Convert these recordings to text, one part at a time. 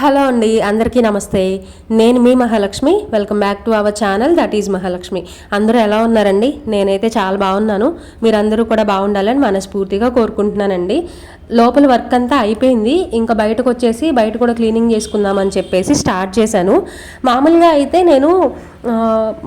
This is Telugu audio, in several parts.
హలో అండి అందరికీ నమస్తే. నేను మీ Mahalakshmi. Welcome back to our channel that is Mahalakshmi. అందరూ ఎలా ఉన్నారండి? నేనైతే చాలా బాగున్నాను. మీరందరూ కూడా బాగుండాలని మనస్ఫూర్తిగా కోరుకుంటున్నానండి. లోపల వర్క్ అంతా అయిపోయింది. ఇంకా బయటకు వచ్చేసి బయట కూడా క్లీనింగ్ చేసుకుందామని చెప్పేసి స్టార్ట్ చేశాను. మామూలుగా అయితే నేను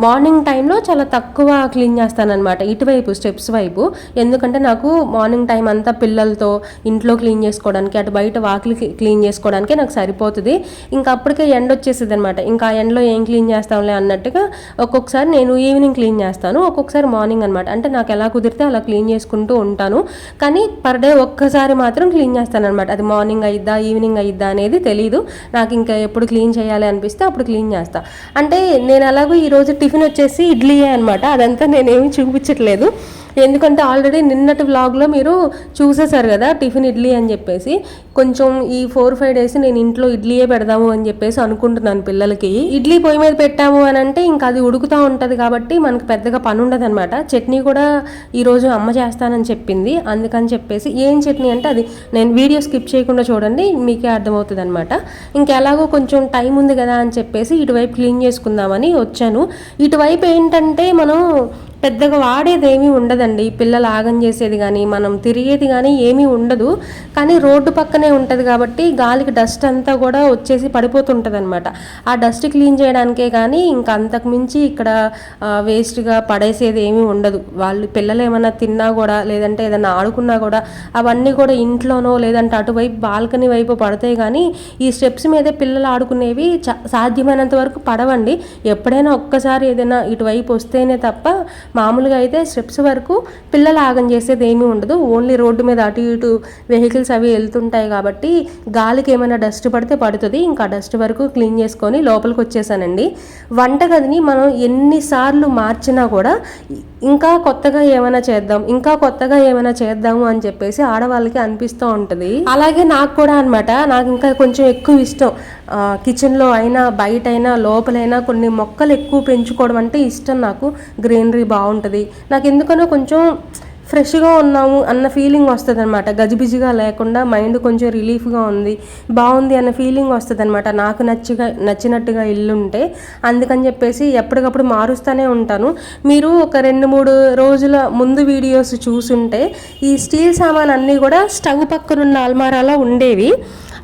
మార్నింగ్ టైంలో చాలా తక్కువ క్లీన్ చేస్తానన్నమాట. ఇటువైపు స్టెప్స్ వైపు. ఎందుకంటే నాకు మార్నింగ్ టైం అంతా పిల్లలతో ఇంట్లో క్లీన్ చేసుకోవడానికి అటు బయట వాకిలి క్లీన్ చేసుకోవడానికి నాకు సరిపోతుంది. ఇంకా అప్పటికే ఎండ వచ్చేసింది అనమాట ఇంకా ఎండలో ఏం క్లీన్ చేస్తాంలే అన్నట్టుగా ఒక్కొక్కసారి నేను ఈవినింగ్ క్లీన్ చేస్తాను. ఒక్కొక్కసారి మార్నింగ్ అనమాట అంటే నాకు ఎలా కుదిరితే అలా క్లీన్ చేసుకుంటూ ఉంటాను. కానీ పర్ డే ఒక్కసారి మాత్రం మాత్రం క్లీన్ చేస్తాను అనమాట అది మార్నింగ్ అయిద్దా ఈవినింగ్ అయిద్దా అనేది తెలియదు నాకు ఇంకా ఎప్పుడు క్లీన్ చేయాలి అనిపిస్తే అప్పుడు క్లీన్ చేస్తా. అంటే నేను ఎలాగో ఈరోజు టిఫిన్ వచ్చేసి ఇడ్లీయే అనమాట అదంతా నేనేమి చూపించట్లేదు. ఎందుకంటే ఆల్రెడీ నిన్నటి వ్లాగ్లో మీరు చూసేశారు కదా టిఫిన్ ఇడ్లీ అని చెప్పేసి. కొంచెం ఈ ఫోర్ ఫైవ్ డేస్ నేను ఇంట్లో ఇడ్లీయే పెడదాము అని చెప్పేసి అనుకుంటున్నాను పిల్లలకి. ఇడ్లీ పొయ్యి మీద పెట్టాము అని అంటే ఇంకా అది ఉడుకుతూ ఉంటుంది కాబట్టి మనకు పెద్దగా పని ఉండదు అనమాట చట్నీ కూడా ఈరోజు అమ్మ చేస్తానని చెప్పింది. అందుకని చెప్పేసి ఏం చట్నీ అంటే అది నేను వీడియో స్కిప్ చేయకుండా చూడండి మీకే అర్థమవుతుంది అనమాట ఇంకెలాగో కొంచెం టైం ఉంది కదా అని చెప్పేసి ఇటువైపు క్లీన్ చేసుకుందామని వచ్చాను. ఇటువైపు ఏంటంటే మనం పెద్దగా వాడేది ఏమీ ఉండదండి పిల్లలు ఆగం చేసేది కానీ మనం తిరిగేది కానీ ఏమీ ఉండదు. కానీ రోడ్డు పక్కనే ఉంటుంది కాబట్టి గాలికి డస్ట్ అంతా కూడా వచ్చేసి పడిపోతుంటుంది అనమాట ఆ డస్ట్ క్లీన్ చేయడానికే కానీ ఇంకా అంతకుమించి ఇక్కడ వేస్ట్గా పడేసేది ఏమీ ఉండదు. వాళ్ళు పిల్లలు ఏమైనా తిన్నా కూడా లేదంటే ఏదైనా ఆడుకున్నా కూడా అవన్నీ కూడా ఇంట్లోనో లేదంటే అటువైపు బాల్కనీ వైపు పడతాయి కానీ ఈ స్టెప్స్ మీదే పిల్లలు ఆడుకునేవి సాధ్యమైనంత వరకు పడవండి. ఎప్పుడైనా ఒక్కసారి ఏదైనా ఇటువైపు వస్తేనే తప్ప మామూలుగా అయితే స్టెప్స్ వరకు పిల్లలు ఆగం చేసేది ఏమీ ఉండదు. ఓన్లీ రోడ్డు మీద అటు ఇటు వెహికల్స్ అవి వెళ్తుంటాయి కాబట్టి గాలికి ఏమైనా డస్ట్ పడితే పడుతుంది. ఇంకా డస్ట్ వరకు క్లీన్ చేసుకొని లోపలికి వచ్చేసానండి. వంటగదిని మనం ఎన్నిసార్లు మార్చినా కూడా ఇంకా కొత్తగా ఏమైనా చేద్దాం ఇంకా కొత్తగా ఏమైనా చేద్దాము అని చెప్పేసి ఆడవాళ్ళకి అనిపిస్తూ ఉంటుంది. అలాగే నాకు కూడా అనమాట నాకు ఇంకా కొంచెం ఎక్కువ ఇష్టం. కిచెన్లో అయినా బయట అయినా లోపలైనా కొన్ని మొక్కలు ఎక్కువ పెంచుకోవడం అంటే ఇష్టం నాకు. గ్రీనరీ బాగుంటుంది. నాకు ఎందుకనో కొంచెం ఫ్రెష్గా ఉన్నాము అన్న ఫీలింగ్ వస్తుంది అనమాట గజిబిజిగా లేకుండా మైండ్ కొంచెం రిలీఫ్గా ఉంది బాగుంది అన్న ఫీలింగ్ వస్తుంది అనమాట నాకు నచ్చిగా నచ్చినట్టుగా ఇల్లు ఉంటే అందుకని చెప్పేసి ఎప్పటికప్పుడు మారుస్తూనే ఉంటాను. మీరు ఒక రెండు మూడు రోజుల ముందు వీడియోస్ చూసుంటే ఈ స్టీల్ సామాన్ అన్నీ కూడా స్టవ్ పక్కనున్న అల్మారాలో ఉండేవి.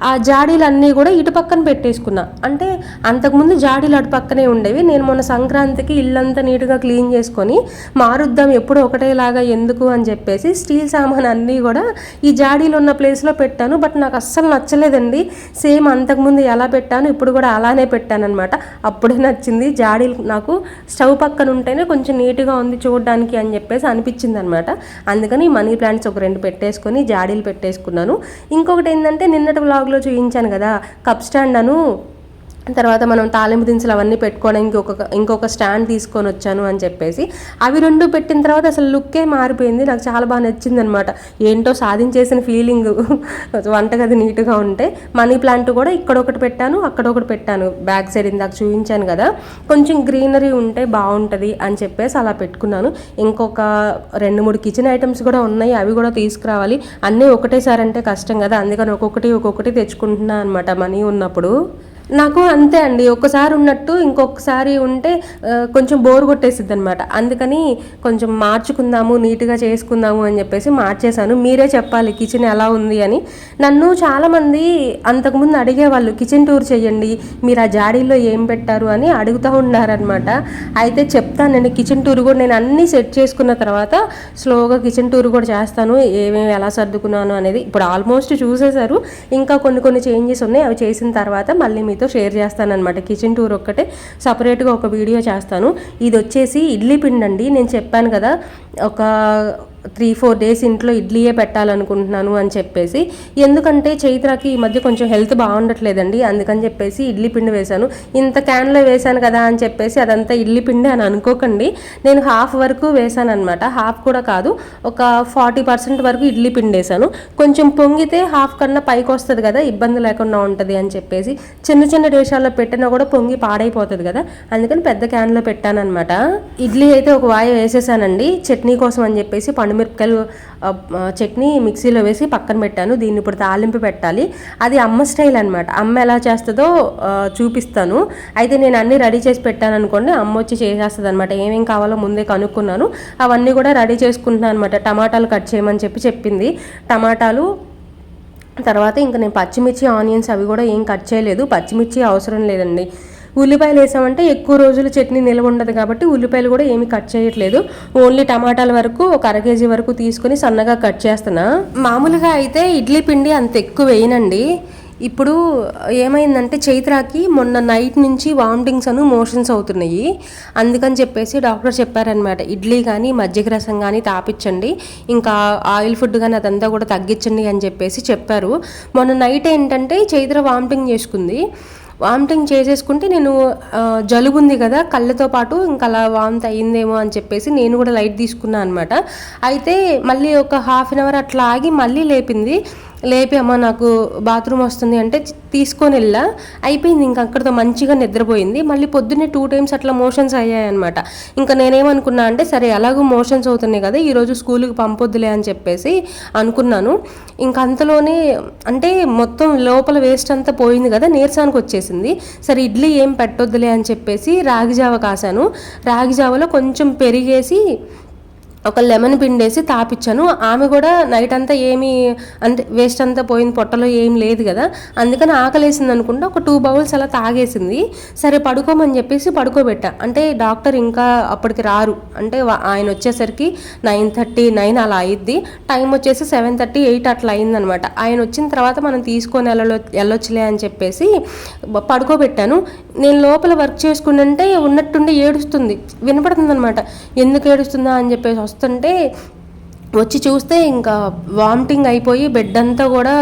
ఆ జాడీలన్నీ కూడా ఇటు పక్కన పెట్టేసుకున్నా. అంటే అంతకుముందు జాడీలు అటు పక్కనే ఉండేవి. నేను మొన్న సంక్రాంతికి ఇల్లంతా నీట్గా క్లీన్ చేసుకొని మారుద్దాం ఎప్పుడు ఒకటేలాగా ఎందుకు అని చెప్పేసి స్టీల్ సామాన్ అన్నీ కూడా ఈ జాడీలు ఉన్న ప్లేస్లో పెట్టాను. బట్ నాకు అస్సలు నచ్చలేదండి. సేమ్ అంతకుముందు ఎలా పెట్టాను ఇప్పుడు కూడా అలానే పెట్టాను అనమాట అప్పుడే నచ్చింది. జాడీలు నాకు స్టవ్ పక్కన ఉంటేనే కొంచెం నీట్గా ఉంది చూడడానికి అని చెప్పేసి అనిపించింది అనమాట అందుకని మనీ ప్లాంట్స్ ఒక రెండు పెట్టేసుకొని జాడీలు పెట్టేసుకున్నాను. ఇంకొకటి ఏంటంటే నిన్నటి బ్లాగ్లో చూపించాను కదా కప్ స్టాండ్ అను తర్వాత మనం తాలింపు దినుసులు అవన్నీ పెట్టుకోవడానికి ఒక ఇంకొక స్టాండ్ తీసుకొని వచ్చాను అని చెప్పేసి. అవి రెండు పెట్టిన తర్వాత అసలు లుక్కే మారిపోయింది. నాకు చాలా బాగా నచ్చింది అనమాట ఏంటో సాధించేసిన ఫీలింగ్ వంటగది నీట్గా ఉంటే. మనీ ప్లాంట్ కూడా ఇక్కడ ఒకటి పెట్టాను అక్కడ ఒకటి పెట్టాను. బ్యాక్ సైడ్ ఇందాక చూపించాను కదా. కొంచెం గ్రీనరీ ఉంటే బాగుంటుంది అని చెప్పేసి అలా పెట్టుకున్నాను. ఇంకొక రెండు మూడు కిచెన్ ఐటమ్స్ కూడా ఉన్నాయి. అవి కూడా తీసుకురావాలి. అన్నీ ఒకటేసారి అంటే కష్టం కదా. అందుకని ఒక్కొక్కటి ఒక్కొక్కటి తెచ్చుకుంటున్నాను అనమాట మనీ ఉన్నప్పుడు. నాకు అంతే అండి. ఒక్కసారి ఉన్నట్టు ఇంకొకసారి ఉంటే కొంచెం బోర్ కొట్టేసిద్ది అనమాట అందుకని కొంచెం మార్చుకుందాము నీట్గా చేసుకుందాము అని చెప్పేసి మార్చేశాను. మీరే చెప్పాలి కిచెన్ ఎలా ఉంది అని. నన్ను చాలామంది అంతకుముందు అడిగేవాళ్ళు కిచెన్ టూర్ చేయండి మీరు ఆ జాడీలో ఏం పెట్టారు? అని అడుగుతూ ఉన్నారనమాట అయితే చెప్తానండి కిచెన్ టూర్ కూడా నేను అన్నీ సెట్ చేసుకున్న తర్వాత స్లోగా కిచెన్ టూర్ కూడా చేస్తాను. ఏమేమి ఎలా సర్దుకున్నాను అనేది ఇప్పుడు ఆల్మోస్ట్ చూసేశారు. ఇంకా కొన్ని కొన్ని చేంజెస్ ఉన్నాయి. అవి చేసిన తర్వాత మళ్ళీ మీతో షేర్ చేస్తాను అనమాట కిచెన్ టూర్ ఒక్కటే. సపరేట్గా ఒక వీడియో చేస్తాను. ఇది వచ్చేసి ఇడ్లీ పిండి అండి నేను చెప్పాను కదా ఒక త్రీ ఫోర్ డేస్ ఇంట్లో ఇడ్లీయే పెట్టాలనుకుంటున్నాను అని చెప్పేసి ఎందుకంటే చైత్రకి ఈ మధ్య కొంచెం హెల్త్ బాగుండట్లేదండి అందుకని చెప్పేసి ఇడ్లీ పిండి వేశాను. ఇంత క్యాన్లో వేశాను కదా అని చెప్పేసి అదంతా ఇడ్లీ పిండి అని అనుకోకండి. నేను హాఫ్ వరకు వేశాను అనమాట హాఫ్ కూడా కాదు ఒక ఫార్టీ పర్సెంట్ వరకు ఇడ్లీ పిండి వేశాను. కొంచెం పొంగితే హాఫ్ కన్నా పైకి వస్తుంది కదా ఇబ్బంది లేకుండా ఉంటుంది అని చెప్పేసి చిన్న చిన్న దేశాల్లో పెట్టినా కూడా పొంగి పాడైపోతుంది కదా అందుకని పెద్ద క్యాన్లో పెట్టాను అనమాట ఇడ్లీ అయితే ఒక వాయి వేసేసానండి చట్నీ కోసం అని చెప్పేసి పండు పండుమిరపకాయలు చట్నీ మిక్సీలో వేసి పక్కన పెట్టాను. దీన్ని ఇప్పుడు తాలింపు పెట్టాలి. అది అమ్మ స్టైల్ అనమాట అమ్మ ఎలా చేస్తుందో చూపిస్తాను. అయితే నేను అన్నీ రెడీ చేసి పెట్టాను అనుకోండి అమ్మ వచ్చి చేసేస్తుంది అనమాట ఏమేం కావాలో ముందే కనుక్కున్నాను. అవన్నీ కూడా రెడీ చేసుకుంటున్నాను అనమాట టమాటాలు కట్ చేయమని చెప్పి చెప్పింది. టమాటాలు తర్వాత ఇంకా నేను పచ్చిమిర్చి ఆనియన్స్ అవి కూడా ఏం కట్ చేయలేదు. పచ్చిమిర్చి అవసరం లేదండి. ఉల్లిపాయలు వేసామంటే ఎక్కువ రోజులు చట్నీ నిల్వ ఉండదు కాబట్టి ఉల్లిపాయలు కూడా ఏమి కట్ చేయట్లేదు. ఓన్లీ టమాటాల వరకు ఒక అర కేజీ వరకు తీసుకుని సన్నగా కట్ చేస్తున్నా. మామూలుగా అయితే ఇడ్లీ పిండి అంత ఎక్కువ వేయనండి. ఇప్పుడు ఏమైందంటే చైత్రాకి మొన్న నైట్ నుంచి వామిటింగ్స్ అను మోషన్స్ అవుతున్నాయి. అందుకని చెప్పేసి డాక్టర్ చెప్పారనమాట ఇడ్లీ కానీ మజ్జిగ రసం కానీ తాపించండి ఇంకా ఆయిల్ ఫుడ్ కానీ అదంతా కూడా తగ్గించండి అని చెప్పేసి చెప్పారు. మొన్న నైట్ ఏంటంటే చైత్ర వామిటింగ్ చేసుకుంది. వామిటింగ్ చేసేసుకుంటే నేను జలుబు ఉంది కదా కళ్ళతో పాటు ఇంకా అలా వామిట్ అయ్యిందేమో అని చెప్పేసి నేను కూడా లైట్ తీసుకున్నాను అనమాట అయితే మళ్ళీ ఒక హాఫ్ అన్ అవర్ అట్లా ఆగి మళ్ళీ లేపింది. లేపి అమ్మ నాకు బాత్రూమ్ వస్తుంది అంటే తీసుకొని వెళ్ళా. అయిపోయింది ఇంకా అక్కడితో మంచిగా నిద్రపోయింది. మళ్ళీ పొద్దున్నే టూ టైమ్స్ అట్లా మోషన్స్ అయ్యాయన్నమాట. ఇంకా నేనేమనుకున్నా అంటే సరే ఎలాగో మోషన్స్ అవుతున్నాయి కదా ఈరోజు స్కూల్కి పంపొద్దులే అని చెప్పేసి అనుకున్నాను. ఇంకా అంతలోనే అంటే మొత్తం లోపల వేస్ట్ అంతా పోయింది కదా నీరసానికి వచ్చేసింది. సరే ఇడ్లీ ఏం పెట్టొద్దులే అని చెప్పేసి రాగి జావ కాసాను రాగి జావలో కొంచెం పెరిగేసి ఒక లెమన్ పిండేసి తాపిచ్చాను. ఆమె కూడా నైట్ అంతా ఏమీ అంటే వేస్ట్ అంతా పోయింది పొట్టలో ఏం లేదు కదా. అందుకని ఆకలేసింది అనుకుంటా ఒక టూ బౌల్స్ అలా తాగేసింది. సరే పడుకోమని చెప్పేసి పడుకోబెట్టా. అంటే డాక్టర్ ఇంకా అప్పటికి రారు. అంటే ఆయన వచ్చేసరికి నైన్ థర్టీ నైన్ అలా అయ్యిద్ది టైం వచ్చేసి సెవెన్ థర్టీ ఎయిట్ అట్లా అయిందనమాట. ఆయన వచ్చిన తర్వాత మనం తీసుకొని వెళ్ళలో వెళ్ళొచ్చులే అని చెప్పేసి పడుకోబెట్టాను. నేను లోపల వర్క్ చేసుకుంటుంటే ఉన్నట్టుండి ఏడుస్తుంది. వినపడుతుంది అనమాట ఎందుకు ఏడుస్తుందా అని చెప్పేసి వస్తుంటే వచ్చి చూస్తే ఇంకా వామిటింగ్ అయిపోయి బెడ్ అంతా కూడా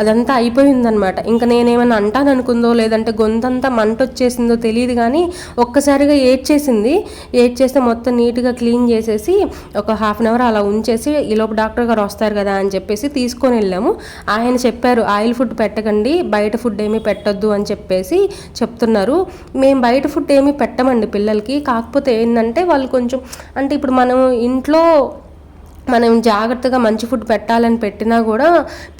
అదంతా అయిపోయిందనమాట ఇంకా నేనేమైనా అంటాను అనుకుందో లేదంటే గొంతంతా మంట వచ్చేసిందో తెలియదు కానీ ఒక్కసారిగా ఏడ్చేసింది. ఏడ్చేస్తే మొత్తం నీట్గా క్లీన్ చేసేసి ఒక హాఫ్ అన్ అవర్ అలా ఉంచేసి ఈలోపు డాక్టర్ గారు వస్తారు కదా అని చెప్పేసి తీసుకొని వెళ్ళాము. ఆయన చెప్పారు ఆయిల్ ఫుడ్ పెట్టకండి బయట ఫుడ్ ఏమీ పెట్టొద్దు అని చెప్పేసి చెప్తున్నారు. మేము బయట ఫుడ్ ఏమీ పెట్టమండి పిల్లలకి. కాకపోతే ఏంటంటే వాళ్ళు కొంచెం అంటే ఇప్పుడు మనం ఇంట్లో మనం జాగ్రత్తగా మంచి ఫుడ్ పెట్టాలని పెట్టినా కూడా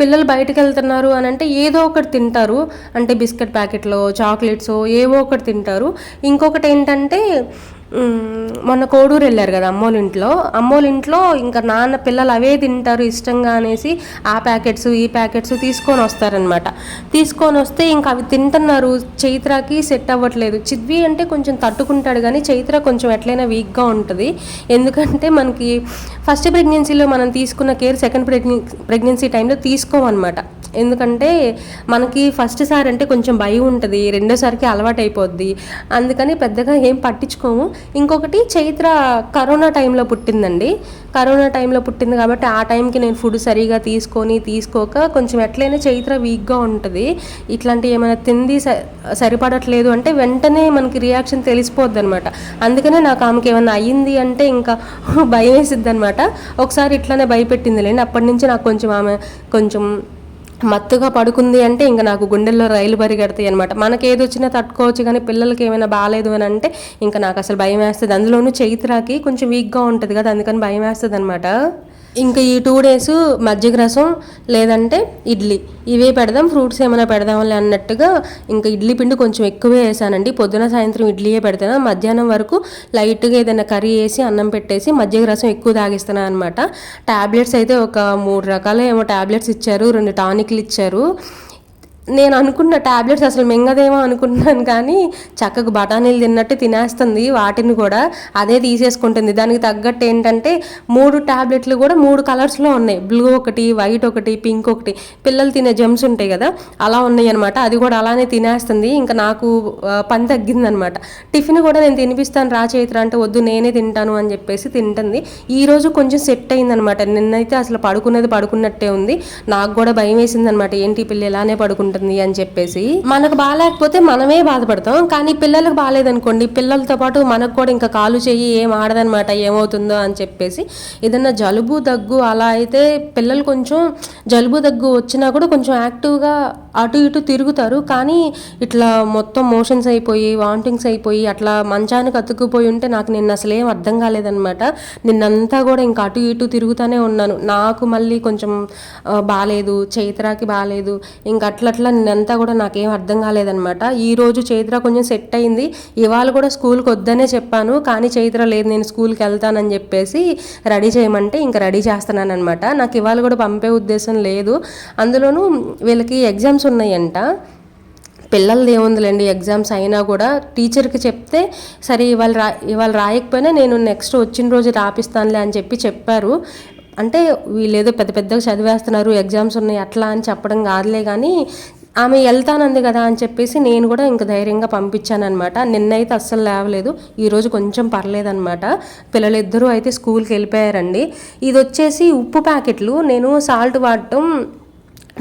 పిల్లలు బయటకు వెళ్తున్నారు అని అంటే ఏదో ఒకటి తింటారు. అంటే బిస్కెట్ ప్యాకెట్లో చాక్లెట్స్ ఏవో ఒకటి తింటారు. ఇంకొకటి ఏంటంటే మొన్న కోడూరు వెళ్ళారు కదా అమ్మోళ్ళ ఇంట్లో అమ్మోళ్ళ ఇంట్లో ఇంకా నాన్న పిల్లలు అవే తింటారు ఇష్టంగా అనేసి ఆ ప్యాకెట్స్ ఈ ప్యాకెట్స్ తీసుకొని వస్తారనమాట తీసుకొని వస్తే ఇంకా అవి తింటున్నారు. చైత్రాకి సెట్ అవ్వట్లేదు. చిద్వి అంటే కొంచెం తట్టుకుంటాడు కానీ చైత్ర కొంచెం ఎట్లయినా వీక్గా ఉంటుంది. ఎందుకంటే మనకి ఫస్ట్ ప్రెగ్నెన్సీలో మనం తీసుకున్న కేర్ సెకండ్ ప్రెగ్నె ప్రెగ్నెన్సీ టైంలో తీసుకోమన్నమాట. ఎందుకంటే మనకి ఫస్ట్ సారి అంటే కొంచెం భయం ఉంటుంది రెండోసారికి అలవాటు అయిపోద్ది. అందుకని పెద్దగా ఏం పట్టించుకోము. ఇంకొకటి చైత్ర కరోనా టైంలో పుట్టిందండి. కరోనా టైంలో పుట్టింది కాబట్టి ఆ టైంకి నేను ఫుడ్ సరిగా తీసుకొని తీసుకోక కొంచెం ఎట్లయినా చైత్ర వీక్గా ఉంటుంది. ఇట్లాంటి ఏమైనా తింది స- సరిపడట్లేదు అంటే వెంటనే మనకి రియాక్షన్ తెలిసిపోద్ది అనమాట అందుకనే నాకు ఆమెకి ఏమైనా అయ్యింది అంటే ఇంకా భయం వేసిద్ది అనమాట ఒకసారి ఇట్లానే భయపెట్టింది లేండి అప్పటి నుంచి నాకు కొంచెం ఆమె కొంచెం మత్తుగా పడుకుంది అంటే ఇంకా నాకు గుండెల్లో రైలు పరిగెడతాయి అనమాట మనకి ఏది వచ్చినా తట్టుకోవచ్చు కానీ పిల్లలకి ఏమైనా బాగాలేదు అని అంటే ఇంకా నాకు అసలు భయం వేస్తుంది. అందులోనూ చైత్రాకి కొంచెం వీక్గా ఉంటుంది కదా అందుకని భయం వేస్తుంది అనమాట ఇంకా ఈ టూ డేస్ మజ్జిగ రసం లేదంటే ఇడ్లీ. ఇవే పెడదాం ఫ్రూట్స్ ఏమైనా పెడదాంలే అన్నట్టుగా ఇంకా ఇడ్లీ పిండి కొంచెం ఎక్కువే వేసానండి. పొద్దున సాయంత్రం ఇడ్లీయే పెడతాను. మధ్యాహ్నం వరకు లైట్గా ఏదైనా కర్రీ వేసి అన్నం పెట్టేసి మజ్జిగ రసం ఎక్కువ తాగిస్తున్నాను అనమాట ట్యాబ్లెట్స్ అయితే ఒక మూడు రకాల ఏమో టాబ్లెట్స్ ఇచ్చారు రెండు టానిక్లు ఇచ్చారు. నేను అనుకున్న టాబ్లెట్స్ అసలు మింగదేమో అనుకుంటున్నాను కానీ చక్కగా బఠానీలు తిన్నట్టు తినేస్తుంది వాటిని కూడా అదే తీసేసుకుంటుంది. దానికి తగ్గట్టు ఏంటంటే మూడు టాబ్లెట్లు కూడా మూడు కలర్స్లో ఉన్నాయి. బ్లూ ఒకటి వైట్ ఒకటి పింక్ ఒకటి. పిల్లలు తినే జెమ్స్ ఉంటాయి కదా అలా ఉన్నాయి అనమాట అది కూడా అలానే తినేస్తుంది. ఇంకా నాకు పని పని తగ్గిందనమాట టిఫిన్ కూడా నేను తినిపిస్తాను రా చైత్ర అంటే వద్దు నేనే తింటాను అని చెప్పేసి తింటుంది. ఈ రోజు కొంచెం సెట్ అయిందనమాట నిన్నైతే అసలు పడుకున్నది పడుకున్నట్టే ఉంది. నాకు కూడా భయం వేసింది అనమాట ఏంటి పిల్ల ఇలానే పడుకుంటుంది? అని చెప్పేసి మనకు బాగాలేకపోతే మనమే బాధపడతాం. కానీ పిల్లలకు బాగాలేదనుకోండి పిల్లలతో పాటు మనకు కూడా ఇంకా కాలు చెయ్యి ఏం ఆడదనమాట ఏమవుతుందో అని చెప్పేసి ఏదన్నా జలుబు దగ్గు అలా అయితే పిల్లలు కొంచెం జలుబు దగ్గు వచ్చినా కూడా కొంచెం యాక్టివ్గా అటు ఇటు తిరుగుతారు. కానీ ఇట్లా మొత్తం మోషన్స్ అయిపోయి వామిటింగ్స్ అయిపోయి అట్లా మంచానికి అతుక్కుపోయి ఉంటే నాకు నిన్న అసలు ఏం అర్థం కాలేదనమాట నిన్నంతా కూడా ఇంకా అటు ఇటు తిరుగుతూనే ఉన్నాను. నాకు మళ్ళీ కొంచెం బాగాలేదు చైత్రాకి బాగాలేదు ఇంకా అట్లా అట్లా నిన్నంతా కూడా నాకేం అర్థం కాలేదనమాట ఈ రోజు చైత్ర కొంచెం సెట్ అయింది. ఇవాళ కూడా స్కూల్కి వద్దనే చెప్పాను. కానీ చైత్ర లేదు నేను స్కూల్కి వెళ్తానని చెప్పేసి రెడీ చేయమంటే ఇంకా రెడీ చేస్తున్నాను అనమాట నాకు ఇవాళ కూడా పంపే ఉద్దేశం లేదు. అందులోనూ వీళ్ళకి ఎగ్జామ్స్ ఉన్నాయంట. పిల్లలది ఏముందిలేండి ఎగ్జామ్స్ అయినా కూడా టీచర్కి చెప్తే సరే ఇవాళ రా ఇవాళ రాయకపోయినా నేను నెక్స్ట్ వచ్చిన రోజు రాపిస్తానులే అని చెప్పి చెప్పారు. అంటే వీళ్ళేదో పెద్ద పెద్దగా చదివేస్తున్నారు ఎగ్జామ్స్ ఉన్నాయి అట్లా అని చెప్పడం కాదులే కానీ ఆమె వెళ్తానంది కదా అని చెప్పేసి నేను కూడా ఇంక ధైర్యంగా పంపించానమాట నిన్నైతే అస్సలు లేవలేదు ఈరోజు కొంచెం పర్లేదనమాట పిల్లలిద్దరూ అయితే స్కూల్కి వెళ్ళిపోయారండి. ఇది వచ్చేసి ఉప్పు ప్యాకెట్లు నేను సాల్ట్ వాడటం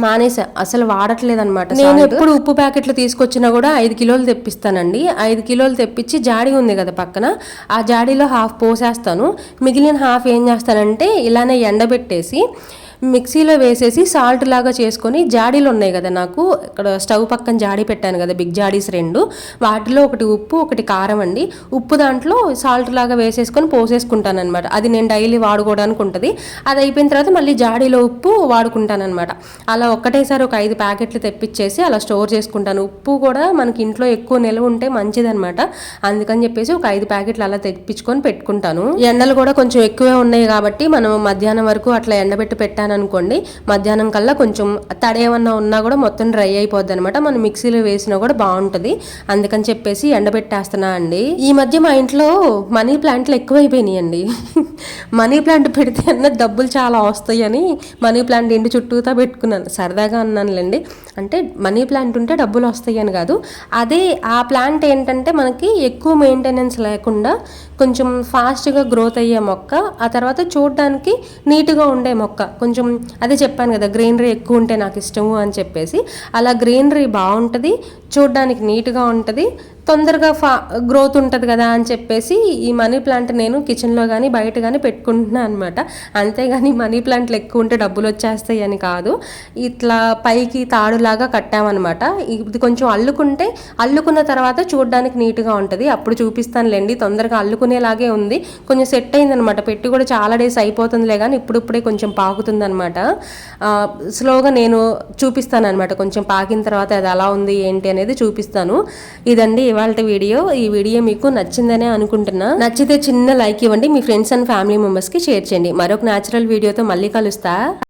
మానేసా. అసలు వాడట్లేదు అనమాట నేను ఎప్పుడు ఉప్పు ప్యాకెట్లు తీసుకొచ్చినా కూడా ఐదు కిలోలు తెప్పిస్తానండి. ఐదు కిలోలు తెప్పించి జాడీ ఉంది కదా పక్కన. ఆ జాడీలో హాఫ్ పోసేస్తాను. మిగిలిన హాఫ్ ఏం చేస్తానంటే ఇలానే ఎండబెట్టేసి మిక్సీలో వేసేసి సాల్ట్ లాగా చేసుకొని జాడీలు ఉన్నాయి కదా నాకు. ఇక్కడ స్టవ్ పక్కన జాడీ పెట్టాను కదా బిగ్ జాడీస్ రెండు. వాటిలో ఒకటి ఉప్పు ఒకటి కారం అండి. ఉప్పు దాంట్లో సాల్ట్ లాగా వేసేసుకొని పోసేసుకుంటాను అనమాట అది నేను డైలీ వాడుకోవడానికి ఉంటుంది. అది అయిపోయిన తర్వాత మళ్ళీ జాడీలో ఉప్పు వాడుకుంటాను అనమాట అలా ఒక్కటేసారి ఒక ఐదు ప్యాకెట్లు తెప్పించేసి అలా స్టోర్ చేసుకుంటాను. ఉప్పు కూడా మనకి ఇంట్లో ఎక్కువ నిల్వ ఉంటే మంచిదనమాట అందుకని చెప్పేసి ఒక ఐదు ప్యాకెట్లు అలా తెప్పించుకొని పెట్టుకుంటాను. ఎండలు కూడా కొంచెం ఎక్కువే ఉన్నాయి కాబట్టి మనం మధ్యాహ్నం వరకు అట్లా ఎండబెట్టి పెట్టాను అనుకోండి మధ్యాహ్నం కల్లా కొంచెం తడి ఏమన్నా ఉన్నా కూడా మొత్తం డ్రై అయిపోద్ది అనమాట మనం మిక్సీలో వేసినా కూడా బాగుంటుంది. అందుకని చెప్పేసి ఎండబెట్టేస్తున్నా అండి. ఈ మధ్య మా ఇంట్లో మనీ ప్లాంట్లు ఎక్కువైపోయినాయండి. మనీ ప్లాంట్ పెడితే అన్న డబ్బులు చాలా వస్తాయని మనీ ప్లాంట్ ఇంటి చుట్టూతా పెట్టుకున్నాను. సరదాగా అన్నానులేండి. అంటే మనీ ప్లాంట్ ఉంటే డబ్బులు వస్తాయని కాదు. అదే ఆ ప్లాంట్ ఏంటంటే మనకి ఎక్కువ మెయింటెనెన్స్ లేకుండా కొంచెం ఫాస్ట్గా గ్రోత్ అయ్యే మొక్క ఆ తర్వాత చూడడానికి నీట్గా ఉండే మొక్క. కొంచెం అదే చెప్పాను కదా గ్రీనరీ ఎక్కువ ఉంటే నాకు ఇష్టము అని చెప్పేసి. అలా గ్రీనరీ బాగుంటుంది చూడడానికి నీట్గా ఉంటుంది తొందరగా ఫా గ్రోత్ ఉంటుంది కదా అని చెప్పేసి ఈ మనీ ప్లాంట్ నేను కిచెన్లో కానీ బయట కానీ పెట్టుకుంటున్నాను అనమాట అంతేగాని మనీ ప్లాంట్లు ఎక్కువ ఉంటే డబ్బులు వచ్చేస్తాయి అని కాదు. ఇట్లా పైకి తాడులాగా కట్టామన్నమాట. ఇది కొంచెం అల్లుకుంటే అల్లుకున్న తర్వాత చూడడానికి నీట్గా ఉంటుంది. అప్పుడు చూపిస్తానులేండి తొందరగా అల్లుకునేలాగే ఉంది. కొంచెం సెట్ అయిందనమాట పెట్టి కూడా చాలా డేస్ అయిపోతుందిలే కానీ ఇప్పుడిప్పుడే కొంచెం పాకుతుందనమాట స్లోగా నేను చూపిస్తాను అనమాట కొంచెం పాకిన తర్వాత అది ఎలా ఉంది ఏంటి అనేది చూపిస్తాను. ఇదండి ఇవాళ వీడియో ఈ వీడియో మీకు నచ్చిందనే అనుకుంటున్నా. నచ్చితే చిన్న లైక్ ఇవ్వండి మీ ఫ్రెండ్స్ అండ్ ఫ్యామిలీ మెంబర్స్కి షేర్ చేయండి. మరొక న్యాచురల్ వీడియోతో మళ్ళీ కలుస్తా.